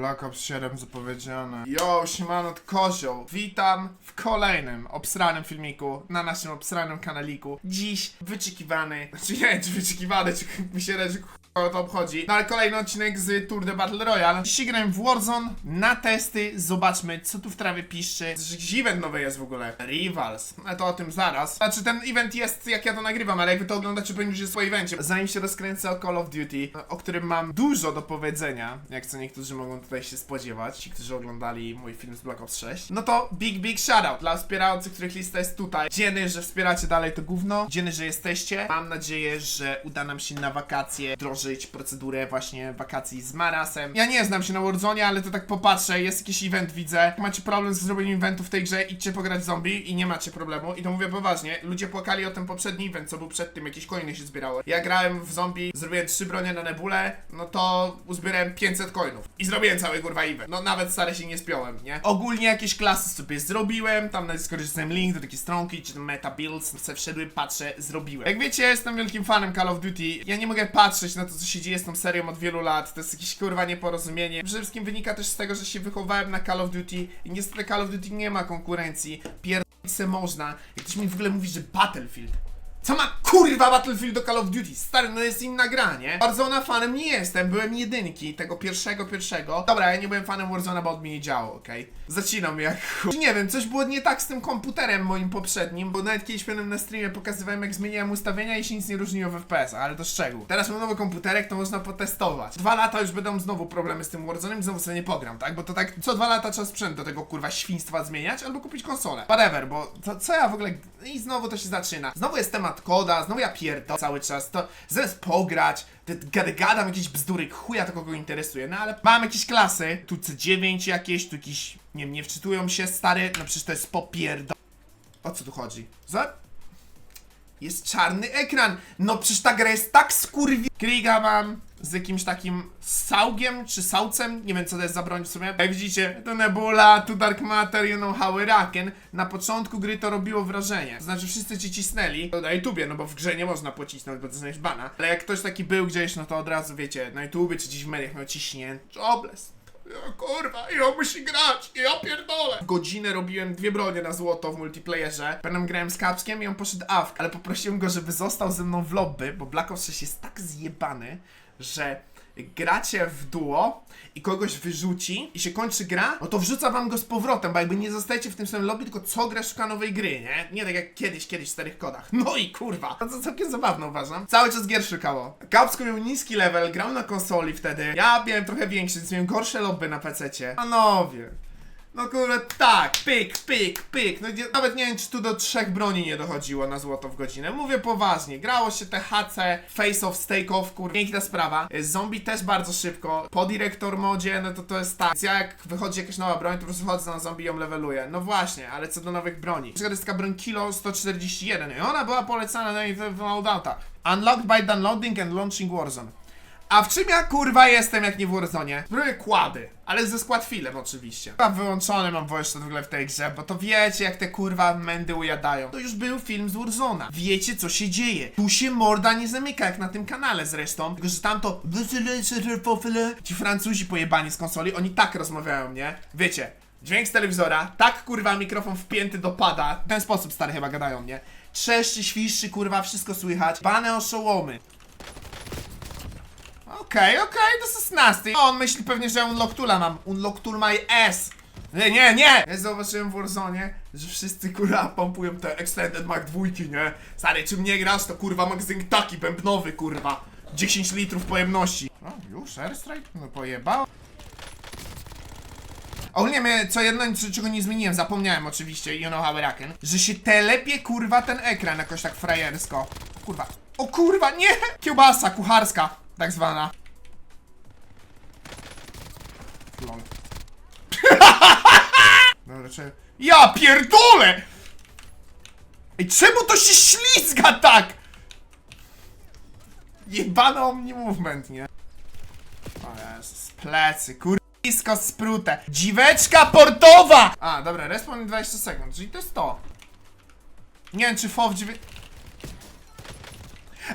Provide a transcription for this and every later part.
Black Ops 7 zapowiedziane. Yo, siemano, kozioł. Witam w kolejnym obsranym filmiku na naszym obsranym kanaliku. Dziś wyczekiwany, znaczy nie, wyczekiwany, mi się o to obchodzi. No ale kolejny odcinek z Tour de Battle Royale. Dzisiaj w Warzone na testy. Zobaczmy, co tu w trawie piszczy. Jakiś event nowy jest w ogóle. Rivals. Ale to o tym zaraz. Znaczy, ten event jest, jak ja to nagrywam, ale jak wy to oglądacie, pewnie już jest po evencie. Zanim się rozkręcę o Call of Duty, o którym mam dużo do powiedzenia, jak co niektórzy mogą tutaj się spodziewać, ci, którzy oglądali mój film z Black Ops 6, no to big, big shoutout dla wspierających, których lista jest tutaj. Dzieny, że wspieracie dalej to gówno. Dzieny, że jesteście. Mam nadzieję, że uda nam się na wakacje procedurę właśnie wakacji z Marasem. Ja nie znam się na Warzone, ale to tak popatrzę, jest jakiś event, widzę. Jak macie problem z zrobieniem eventu w tej grze, idźcie pograć w zombie i nie macie problemu. I to mówię poważnie. Ludzie płakali o ten poprzedni event, co był przed tym, jakieś coiny się zbierało. Ja grałem w zombie, zrobiłem trzy bronie na nebulę, no to uzbierałem 500 coinów. I zrobiłem cały kurwa event. No nawet stary się nie spiąłem, nie? Ogólnie jakieś klasy sobie zrobiłem, tam na Discordzie dostałem link do takiej stronki, czy tam meta builds, se wszedłem, patrzę, zrobiłem. Jak wiecie, jestem wielkim fanem Call of Duty. Ja nie mogę patrzeć na to, co się dzieje z tą serią od wielu lat. To jest jakieś kurwa nieporozumienie. Przede wszystkim wynika też z tego, że się wychowałem na Call of Duty i niestety Call of Duty nie ma konkurencji. Pierdolić se można. Jak ktoś mi w ogóle mówi, że Battlefield co ma kurwa Battlefield do Call of Duty? Stary, no jest inna gra, nie? Warzona fanem nie jestem, byłem jedynki, tego pierwszego, pierwszego. Dobra, ja nie byłem fanem Warzona, bo od mnie nie działo, okej? Zacinam jak chuj. Nie wiem, coś było nie tak z tym komputerem moim poprzednim, bo nawet kiedyś pewnym na streamie pokazywałem jak zmieniałem ustawienia i się nic nie różniło w FPS, ale to szczegół. Teraz mam nowy komputerek, to można potestować. Dwa lata już będą znowu problemy z tym Warzonem znowu sobie nie pogram, tak? Bo to tak co dwa lata trzeba sprzęt do tego kurwa świństwa zmieniać albo kupić konsolę. Whatever, bo to co ja w ogóle... I znowu to się zaczyna. Znowu jest temat koda, znowu ja pierdolę cały czas, to zamiast pograć, gadam jakieś bzdury, chuja to kogo interesuje, no ale mam jakieś klasy, tu C9 jakieś, tu jakieś, nie wiem, nie wczytują się stary, no przecież to jest popierdol... O co tu chodzi? Za... Jest czarny ekran. No przecież ta gra jest tak skurwi... Kriga mam z jakimś takim saugiem, czy saucem, nie wiem co to jest za broń w sumie. Jak widzicie, to Nebula, tu Dark Matter, you know how Raken. Na początku gry to robiło wrażenie. To znaczy wszyscy ci cisnęli, to na YouTubie, no bo w grze nie można pocisnąć, bo to znaleźć bana. Ale jak ktoś taki był gdzieś, no to od razu wiecie, na YouTubie czy gdzieś w mediach miał ciśnięty. Jobless. O kurwa, i on musi grać, i ja pierdolę. Godzinę robiłem dwie bronie na złoto w multiplayerze. Potem grałem z Kapskiem i on poszedł awk, ale poprosiłem go, żeby został ze mną w lobby, bo Black Ops 6 jest tak zjebany, że gracie w duo i kogoś wyrzuci i się kończy gra, no to wrzuca wam go z powrotem, bo jakby nie zostajecie w tym samym lobby, tylko co gra szuka nowej gry, nie? Nie tak jak kiedyś, kiedyś w starych kodach. No i kurwa, to, to całkiem zabawne uważam. Cały czas gier szukało. Kapsko miał niski level, grał na konsoli wtedy. Ja miałem trochę większy, więc miałem gorsze lobby na pececie. Panowie. No kurde, tak, pyk, pyk, pyk. No nawet nie wiem, czy tu do trzech broni nie dochodziło na złoto w godzinę. Mówię poważnie, grało się THC, face off, stake off, kur... piękna sprawa. Y, Zombie też bardzo szybko. Po Director modzie, no to to jest tak. Ja jak wychodzi jakaś nowa broń, to po prostu chodzę na zombie i ją leveluję. No właśnie, ale co do nowych broni. Na przykład jest taka broń Kilo 141 i ona była polecana na loadoutach. Unlocked by downloading and launching Warzone. A w czym ja kurwa jestem jak nie w Warzone? Zbroję kłady, ale ze skład filem oczywiście. Chyba wyłączony mam voice w ogóle w tej grze, bo to wiecie jak te kurwa mędy ujadają. To już był film z Warzona. Wiecie co się dzieje. Tu się morda nie zamyka jak na tym kanale zresztą. Tylko, że tam to ci Francuzi pojebani z konsoli, oni tak rozmawiają, nie? Wiecie, dźwięk z telewizora, tak kurwa mikrofon wpięty do pada. W ten sposób stary chyba gadają, nie? Trzeszczy, świszczy, kurwa, wszystko słychać. Bane oszołomy. Okej, okej, to jest nasty. On myśli pewnie, że Unlock Tula mam. Unlock Tool my ass. Nie, nie, nie! Ja zauważyłem w Warzone, że wszyscy kurwa pompują te Extended Mag 2, nie? Stary, czym nie grasz, to kurwa magazyn taki bębnowy, kurwa. 10 litrów pojemności. No, już, airstrike? No pojebał. Ogólnie mnie, co jedno, czego nie zmieniłem, zapomniałem oczywiście, you know how I reckon, że się telepie kurwa ten ekran jakoś tak frajersko. Kurwa. O kurwa, nie! Kiełbasa kucharska, tak zwana. Lol. Dobra, czy... Ja pierdolę! Ej, czemu to się ślizga tak? Jebano omni movement, nie? O Jezus, plecy, kurwisko sprute. Dziweczka portowa! A, dobra, respawn 20 sekund, czyli to jest to. Nie wiem, czy FOW 9...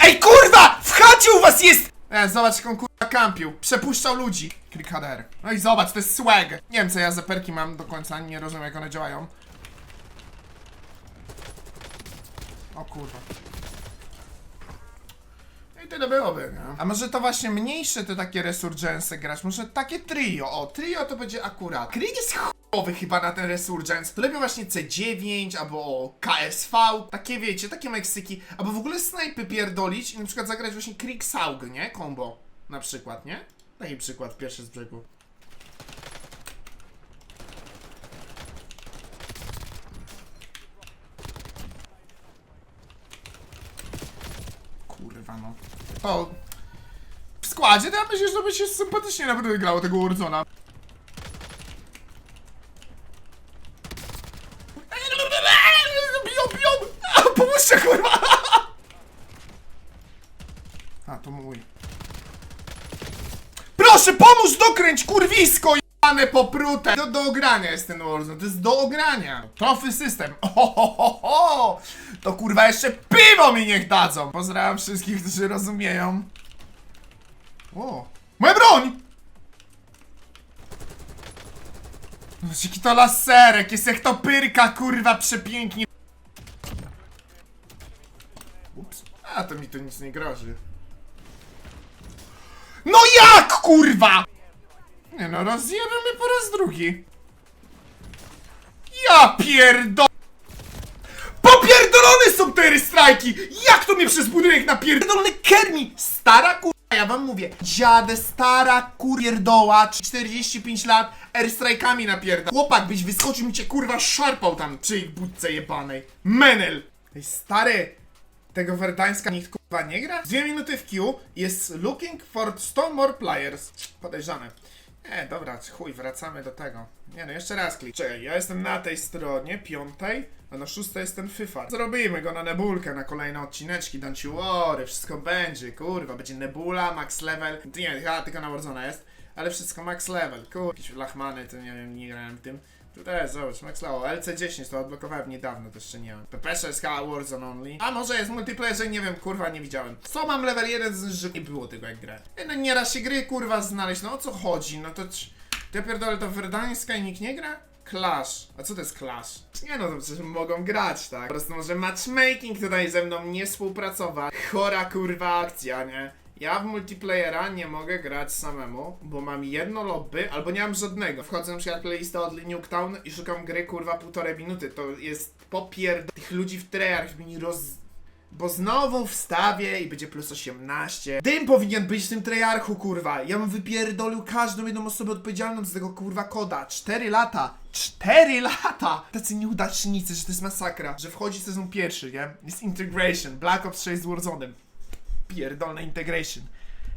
Ej, kurwa! W chacie u was jest! E, zobacz, jaką kurwa kampił, przepuszczał ludzi. Klik HDR. No i zobacz, to jest swag. Nie wiem co ja za perki mam do końca, nie rozumiem jak one działają. O kurwa. No I tyle byłoby, nie? A może to właśnie mniejsze te takie resurgence grać? Może takie trio? O, trio to będzie akurat. Krik jest chujowy chyba na ten resurgence. To lepiej właśnie C9 albo KSV. Takie wiecie, takie Meksyki. Albo w ogóle snajpy pierdolić i na przykład zagrać właśnie Krik Saug, nie? Combo. Na przykład, nie? Taki przykład, pierwszy z brzegu. Kurwa no. To... W składzie to ja myślę, że by się sympatycznie naprawdę grało tego Warzona. Biją, biją! A, Pomóżcie, kurwa! A, to mój. Proszę, pomóż dokręć, kurwisko! Jane poprute! Do, do ogrania jest ten Warzone, to jest do ogrania. Trofy system. Ohohoho! To kurwa jeszcze piwo mi niech dadzą! Pozdrawiam wszystkich, którzy rozumieją. O, moja broń! Jaki to laserek, jest jak to pyrka, kurwa, przepięknie. Ups. A, to mi to nic nie grozi. No jak, kurwa! Nie no, rozjebiemy po raz drugi. Ja pierdo... Popierdolone są te strajki! Jak to mnie przez budynek napierdolony Kermi? Stara kurwa, ja wam mówię. Dziadę, stara kurierdoła, 45 lat, airstrajkami napierda. Chłopak byś wyskoczył mi cię kurwa szarpał tam przy ich budce jebanej. Menel! Ej, stary, tego Werdańska nikt kurwa nie gra? Dwie minuty w queue jest looking for 100 more players. Podejrzane. Nie, dobra, chuj, wracamy do tego. Nie no, jeszcze raz klik. Czekaj, ja jestem na tej stronie, piątej, a na szóstej jest ten Fyfar. Zrobimy go na Nebulkę, na kolejne odcineczki, don't you wszystko będzie, kurwa, będzie Nebula, max level, nie, chyba tylko na Warzone jest, ale wszystko max level, kurwa, jakieś lachmany, to nie wiem, nie grałem w tym. Tutaj, zobacz, Max Law, LC10 to odblokowałem niedawno, to jeszcze nie mam. PPS chyba Warzone only. A może jest multiplayer, nie wiem, kurwa, nie widziałem. Co mam level 1, że nie było tego jak grę. No nieraz się gry, kurwa, znaleźć, no o co chodzi, no to... ja pierdolę, to Verdańska i nikt nie gra? Clash. A co to jest Clash? Nie no, to przecież mogą grać, tak? Po prostu może matchmaking tutaj ze mną nie współpracować. Chora kurwa akcja, nie? Ja w multiplayera nie mogę grać samemu, bo mam jedno lobby, albo nie mam żadnego. Wchodzę na przykład playlistę od Nuketown i szukam gry kurwa półtorej minuty. To jest popierd... Tych ludzi w treyarch mi roz... Bo znowu wstawię i będzie plus 18. Dym powinien być w tym treyarchu, kurwa. Ja bym wypierdolił każdą jedną osobę odpowiedzialną za tego kurwa koda. 4 lata. 4 lata! Tacy nieudacznicy, że to jest masakra. Że wchodzi sezon pierwszy, nie? Jest integration. Black Ops 6 z Warzone'em. Pierdolne integration.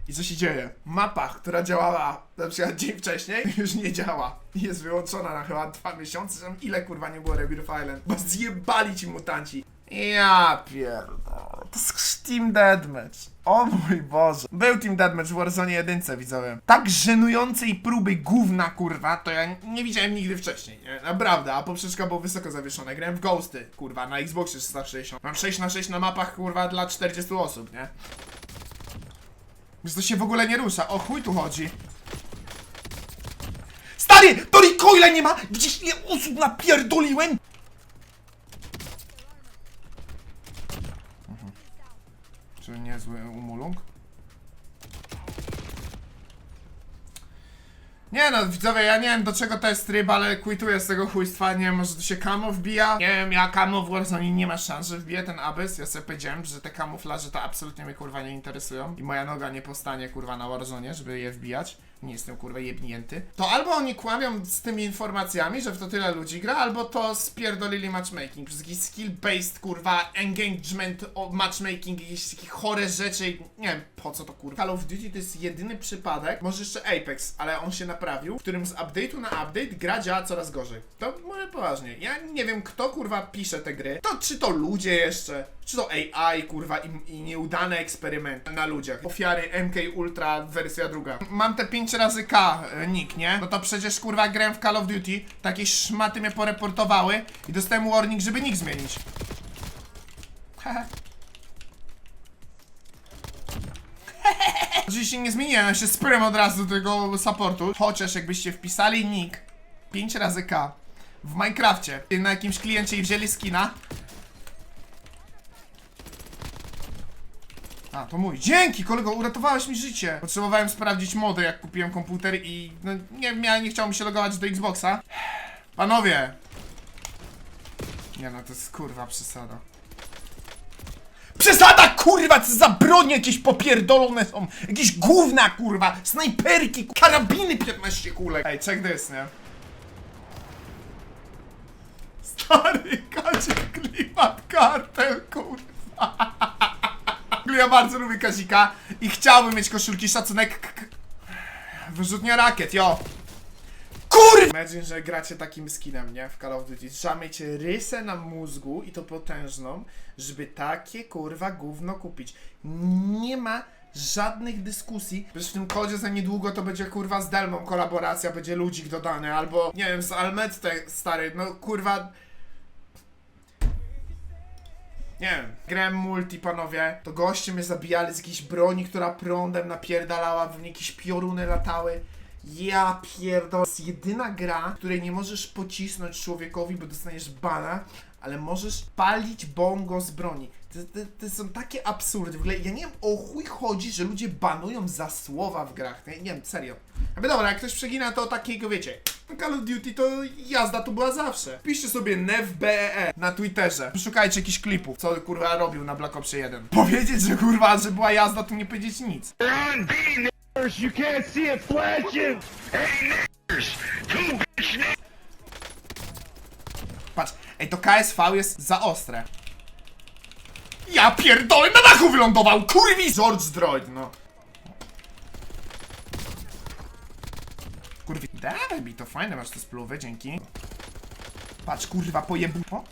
I co się dzieje? Mapa, która działała na przykład dzień wcześniej, już nie działa. Jest wyłączona na chyba dwa miesiące, ile kurwa nie było Rebirth Island. Bo zjebali ci mutanci. Ja pierdolę. To jest Team Deathmatch. O mój Boże. Był Team Deathmatch w Warzone 1, widzowie. Tak żenującej próby gówna, kurwa, to ja nie widziałem nigdy wcześniej, nie? Naprawdę, a poprzeczka była wysoko zawieszona. Grałem w Ghosty, kurwa, na Xboxie 360. Mam 6 na 6 na mapach, kurwa, dla 40 osób, nie? Więc to się w ogóle nie rusza. O chuj tu chodzi. Stary! To recoila nie ma! Gdzieś ile osób napierdoliłem! Czy niezły umulung? Nie no, widzowie, ja nie wiem do czego to jest tryb, ale quituję z tego chujstwa, nie wiem, może tu się kamo wbija? Nie wiem, ja kamo w Warzone nie ma szans, że wbije ten abyss, ja sobie powiedziałem, że te kamuflaże to absolutnie mnie kurwa nie interesują i moja noga nie powstanie kurwa na Warzone, żeby je wbijać. Nie jestem kurwa jebnięty. To albo oni kłamią z tymi informacjami, że w to tyle ludzi gra, albo to spierdolili matchmaking. Przez jakiś skill-based kurwa engagement matchmaking, jakieś takie chore rzeczy. Nie wiem po co to kurwa. Call of Duty to jest jedyny przypadek, może jeszcze Apex, ale on się naprawił, w którym z update'u na update gra działa coraz gorzej. To mówię poważnie. Ja nie wiem kto kurwa pisze te gry. To czy to ludzie jeszcze, czy to AI kurwa i, i nieudane eksperymenty na ludziach. Ofiary MK Ultra wersja druga. Mam te 5 razy K e, nick, nie? No to przecież kurwa grałem w Call of Duty, takie szmaty mnie poreportowały i dostałem warning, żeby nick zmienić. Hehe. Oczywiście nie zmieniłem, ja się spryłem od razu do tego supportu. Chociaż jakbyście wpisali nick 5 razy K w Minecrafcie na jakimś kliencie i wzięli skina. A, to mój. Dzięki, kolego, uratowałeś mi życie. Potrzebowałem sprawdzić mody, jak kupiłem komputer i no nie, miałem, nie chciało mi się logować do Xboxa. Panowie! Nie no, to jest kurwa przesada. Przesada, kurwa, co za broń jakieś popierdolone są. Jakieś gówna, kurwa, snajperki, karabiny 15 kulek. Ej, check this, nie? Stary, kacie klimat kartel, kurwa. Ja bardzo lubię Kazika i chciałbym mieć koszulki szacunek. Wyrzutnia rakiet, jo. Kurwa! Imagine, że gracie takim skinem, nie? W Call of Duty. Trzeba mieć rysę na mózgu i to potężną, żeby takie kurwa gówno kupić. Nie ma żadnych dyskusji. Przecież w tym kodzie za niedługo to będzie kurwa z Delmą kolaboracja, będzie ludzik dodany, albo nie wiem, z Almette stary, no kurwa. Nie wiem, grałem multi, panowie, to goście mnie zabijali z jakiejś broni, która prądem napierdalała, w mnie jakieś pioruny latały. Ja pierdolę. To jest jedyna gra, której nie możesz pocisnąć człowiekowi, bo dostaniesz bana, ale możesz palić bongo z broni. To, są takie absurdy. W ogóle ja nie wiem o chuj chodzi, że ludzie banują za słowa w grach. Nie, nie wiem, serio. Ale dobra, jak ktoś przegina, to takiego wiecie. Call of Duty to jazda to była zawsze. Piszcie sobie NevBEE na Twitterze. Szukajcie jakichś klipów, co kurwa robił na Black Ops 1. Powiedzieć, że kurwa, że była jazda, to nie powiedzieć nic. You can't see it flashing. Patrz, ej, to KSV jest za ostre. Ja pierdolę, na dachu wylądował, kurwi! George Droid, no. Kurwi, dawaj mi to fajne, masz te spluwy, dzięki. Patrz, kurwa, pojebu... O?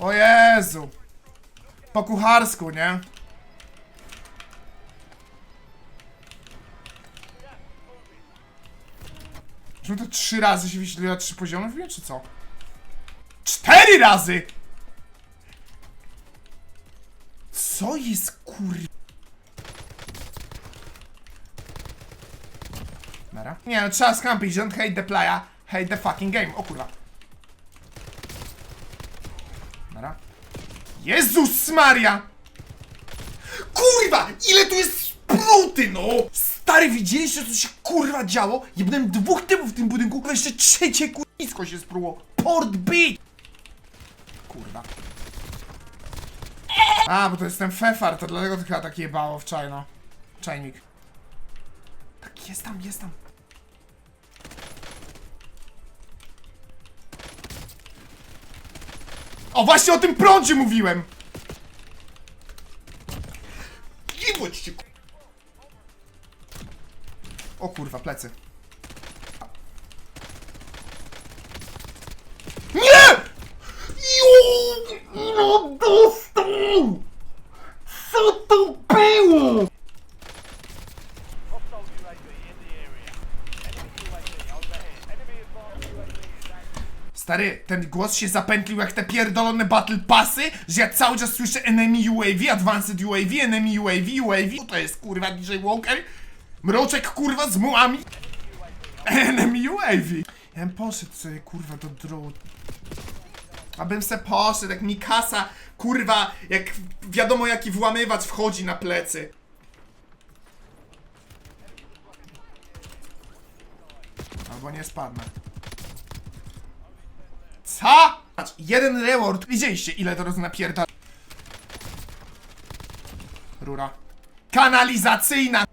O Jezu! Po kucharsku, nie? Czy to trzy razy się wyświetliła trzy poziomy w czy co? Cztery razy! Co jest kur... Nara? Nie no, trzeba skampić, don't hate the player, hate the fucking game. O kurwa. Nara? Jezus Maria! Kurwa! Ile tu jest spruty, no! Stary, widzieliście co się kurwa działo? Jebnąłem dwóch typów w tym budynku, kurwa jeszcze trzecie kurwisko się spruło. Port B! Kurwa. A, bo to jest ten fefar, to dlatego to chyba tak jebało w czajno. Czajnik. Tak, jest tam, jest tam. O, właśnie o tym prądzie mówiłem! Kurwa, plecy. Nie! No dostał! Co to było? Stary, ten głos się zapętlił jak te pierdolone battle passy, że ja cały czas słyszę enemy UAV, advanced UAV, enemy UAV, UAV. To jest kurwa DJ Walker? Mroczek kurwa z mułami. Enemy UAV. Ja bym poszedł sobie kurwa do dróg. Abym se poszedł, jak mi kasa, kurwa, jak wiadomo jaki włamywacz wchodzi na plecy. Albo nie spadnę. Co? Jeden reward. Widzieliście ile to napierdala. Rura. Kanalizacyjna.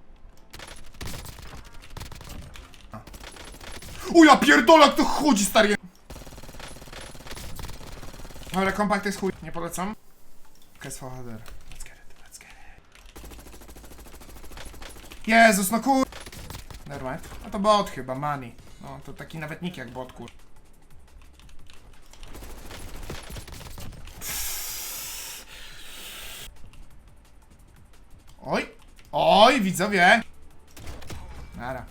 O ja pierdolę, jak to chodzi, stary. Dobra, kompakt jest chuj. Nie polecam. KSV HDR. Let's get it, let's get it. Jezus, no kur... Nevermind. A to bot chyba, money. No, to taki nawet nick jak bot, kur... Oj! Oj, widzowie! Nara.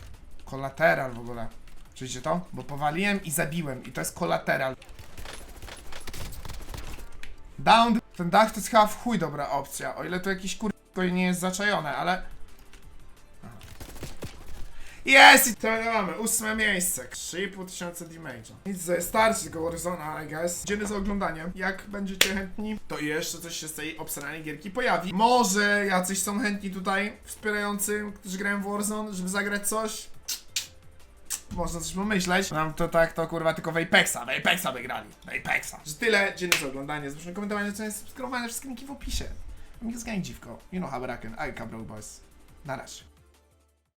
Kolateral w ogóle. Czujecie to? Bo powaliłem i zabiłem. I to jest kolateral. Down. Ten dach to jest chyba w chuj dobra opcja. O ile to jakiś kur... nie jest zaczajone, ale... Jest! I to mamy, ósme miejsce. 3,5 tysiąca damage'a. Nic, ze- starczy tego Warzona, I guess. Dziękuję za oglądanie. Jak będziecie chętni, to jeszcze coś się z tej obsranej gierki pojawi. Może jacyś są chętni tutaj, wspierający, którzy grają w Warzone, żeby zagrać coś. Można coś pomyśleć. Nam to tak, to kurwa tylko w Apexa, w Apexa by grali. W Apexa. Że tyle, dziękuję za oglądanie. Zapraszam komentowanie, co jest subskrybowane, wszystkie linki w opisie. Mnie zgań dziwko. You know how I reckon. I boys. Na razie.